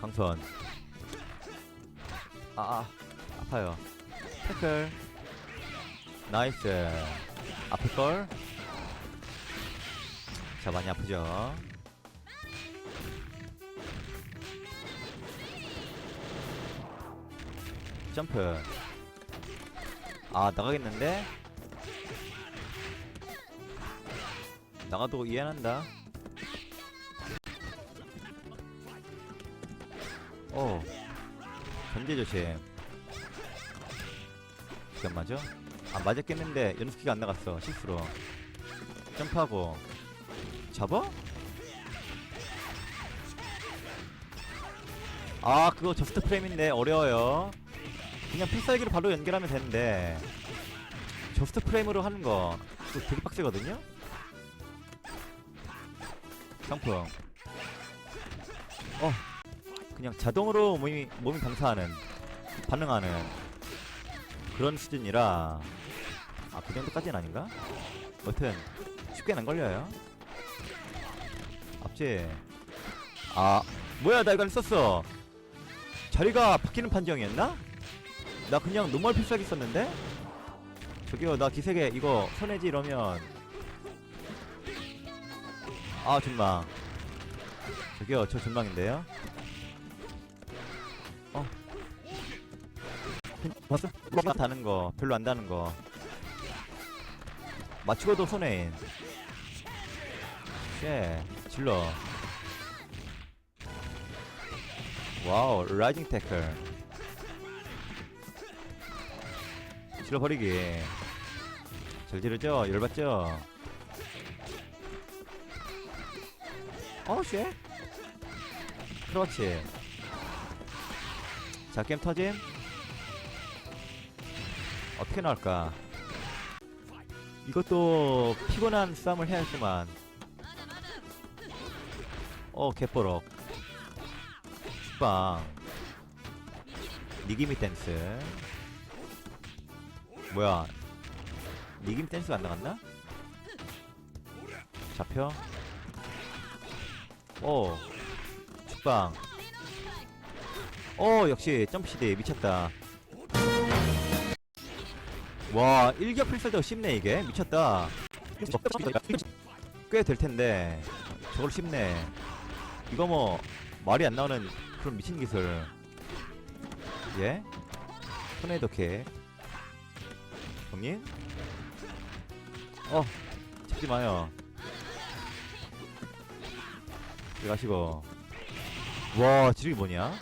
강선. 아, 아 아파요. 태클. 나이스. 아플걸. 자 많이 아프죠? 점프. 아 나가겠는데? 나가도 이해한다 오 견제 조심. 시간 맞아? 아 맞았겠는데 연습기가 안 나갔어 실수로. 점프하고. 잡아? 아 그거 저스트 프레임인데 어려워요. 그냥 필살기로 바로 연결하면 되는데. 저스트 프레임으로 하는 거 그거 되게 빡세거든요? 상품 어 그냥 자동으로 몸이 몸이 강타하는 반응하는 그런 수준이라 아 그 정도까지는 아닌가? 여튼 쉽게는 안 걸려요 앞지 아 뭐야 나안 썼어 자리가 바뀌는 판정이었나? 나 그냥 노멀 필살기 썼는데? 저기요 나 기세계 이거 손해지 이러면 아 존망 저기요 저 존망인데요 봤어? 뭐가 다는 거. 별로 안 다는 거. 맞추고도 손해인 쉣 질러. 와우 라이징 태클. 질러버리기. 잘 지르죠? 열받죠? 어우 쉣. 그렇지 자 게임 터짐 어떻게 나올까? 이것도 피곤한 싸움을 해야지만. 어 개뽀록 빵. 니기미 댄스. 뭐야? 니기미 댄스가 안 나갔나? 잡혀? 오 축방 오 역시 점프 시대 미쳤다 와 일격 필살도 쉽네 이게. 미쳤다. 꽤 될 텐데. 저걸 쉽네. 이거 뭐 말이 안 나오는 그런 미친 기술. 예? 토네이도 킥 형님? 어 잡지 마요. 들어가시고. 와 지르기 뭐냐?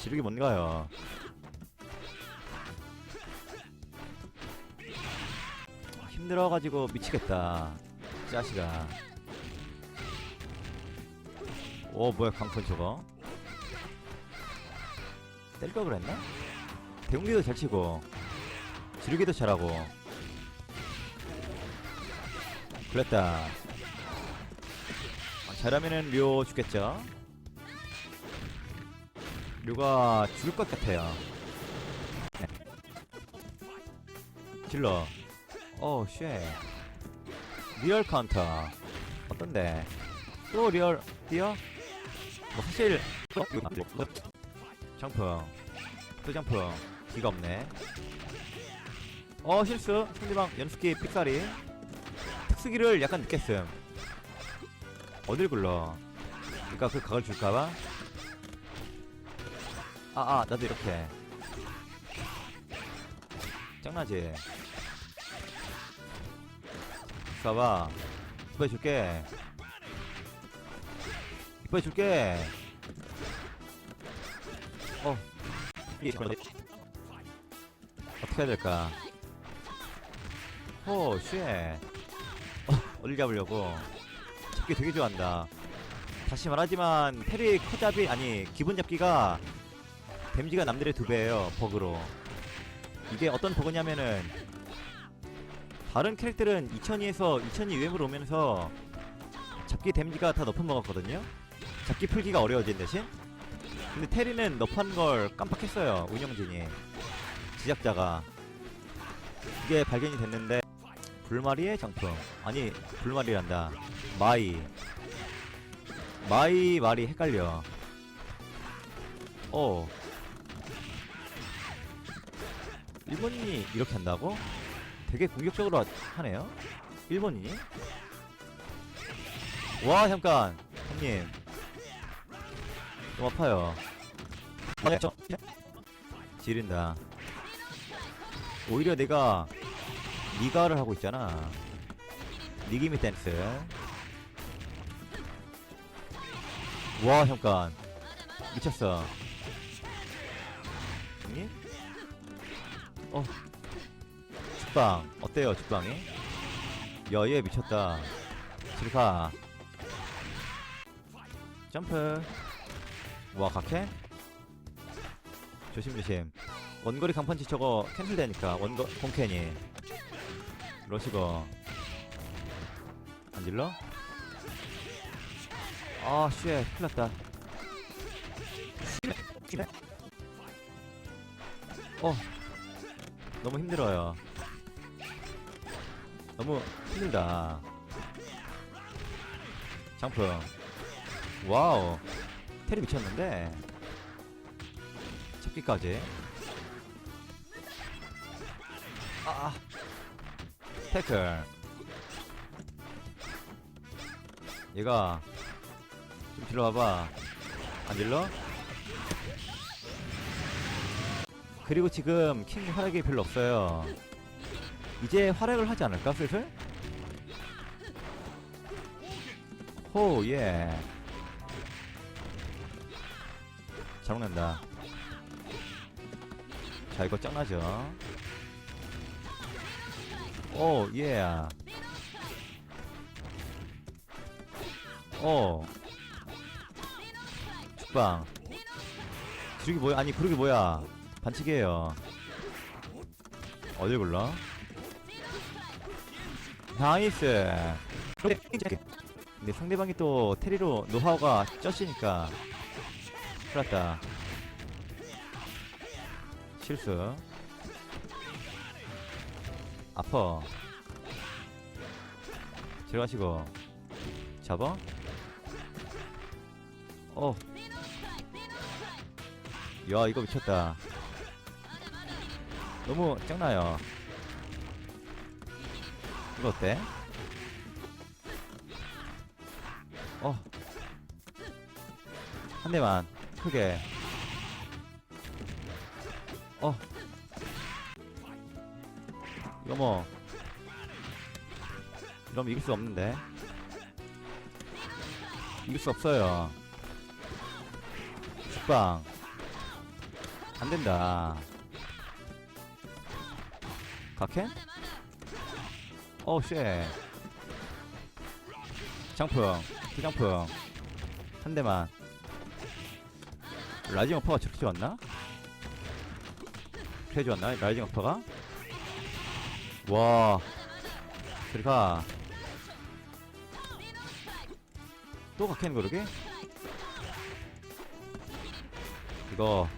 지르기 뭔가요 힘들어가지고 미치겠다. 짜시가 오 뭐야 강펀 저거? 때릴 걸 그랬나? 대웅기도 잘 치고 지르기도 잘하고. 그랬다. 아, 잘하면은 료 죽겠죠? 료가 죽을 것 같아요. 네. 질러 어우 쉣 리얼 카운터 어떤데? 또 리얼 뛰어? 뭐 사실 점프. 또 점프. 기가 없네. 어 실수. 상대방 연습기 삑사리. 특수기를 약간 늦겠음. 어딜 굴러? 그니까 그 각을 줄까봐? 아아 나도 이렇게. 짱나지 가봐 이뻐해 줄게. 이뻐해 줄게. 어 이게 어떻게 해야 될까? 오쉣. 어, 어딜 잡으려고? 잡기 되게 좋아한다. 다시 말하지만 페리 커잡이 아니 기본 잡기가 데미지가 남들의 두 배예요 버그로. 이게 어떤 버그냐면은 다른 캐릭터는 2002에서 2002 UM으로 오면서 잡기 데미지가 다 너프 먹었거든요. 잡기 풀기가 어려워진 대신. 근데 테리는 너프한 걸 깜빡했어요 운영진이. 제작자가. 이게 발견이 됐는데 불마리의 장품 아니 불마리란다. 마이. 마이 말이 헷갈려. 어. 일본인이 이렇게 한다고? 되게 공격적으로 하- 하네요. 일본인이? 와 잠깐 형님 좀 아파요. 지린다. 오히려 내가 니가를 하고 있잖아. 니기미 댄스. 와 잠깐 미쳤어. 형님? 어. 죽방 어때요 죽방이? 야얘 미쳤다. 지르카. 점프. 와 각해? 조심조심. 원거리 강펀치 저거 캔슬되니까 원거 공캔이. 러시거. 안 질러? 아, 쉣, 큰일 났다. 쉣. 어, 너무 힘들어요. 너무 힘들다. 장풍. 와우. 테리 미쳤는데. 잡기까지. 아, 아. 태클. 얘가 좀 질러와봐. 안 질러? 그리고 지금 킹 활약이 별로 없어요. 이제 활약을 하지 않을까, 슬슬? 호, 예. 잘 먹는다. 자, 이거 짱나죠? 오, 예. 어. 죽방. 그러기 뭐야? 아니, 그러기 뭐야? 반칙이에요. 어딜 굴러? 나이스. 근데 상대방이 또 테리로 노하우가. 큰일 났다. 실수. 아퍼. 들어가시고. 잡아? 어. 야, 이거 미쳤다. 너무 짱나요. 이거 어때? 어. 한 대만. 크게. 어. 이거 뭐. 이러면 이길 수 없는데. 이길 수 없어요. 죽방. 안 된다. 각해? 어우, 쉣. 장풍. 기장풍. 한 대만. 라이징 어퍼가 저렇게 좋았나? 그래 좋았나? 라이징 어퍼가? 와. 들어가. 또 각해는 그러게? 이거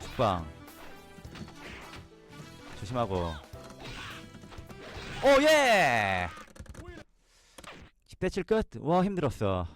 죽방 조심하고 오예 10대 7 끝? 와 힘들었어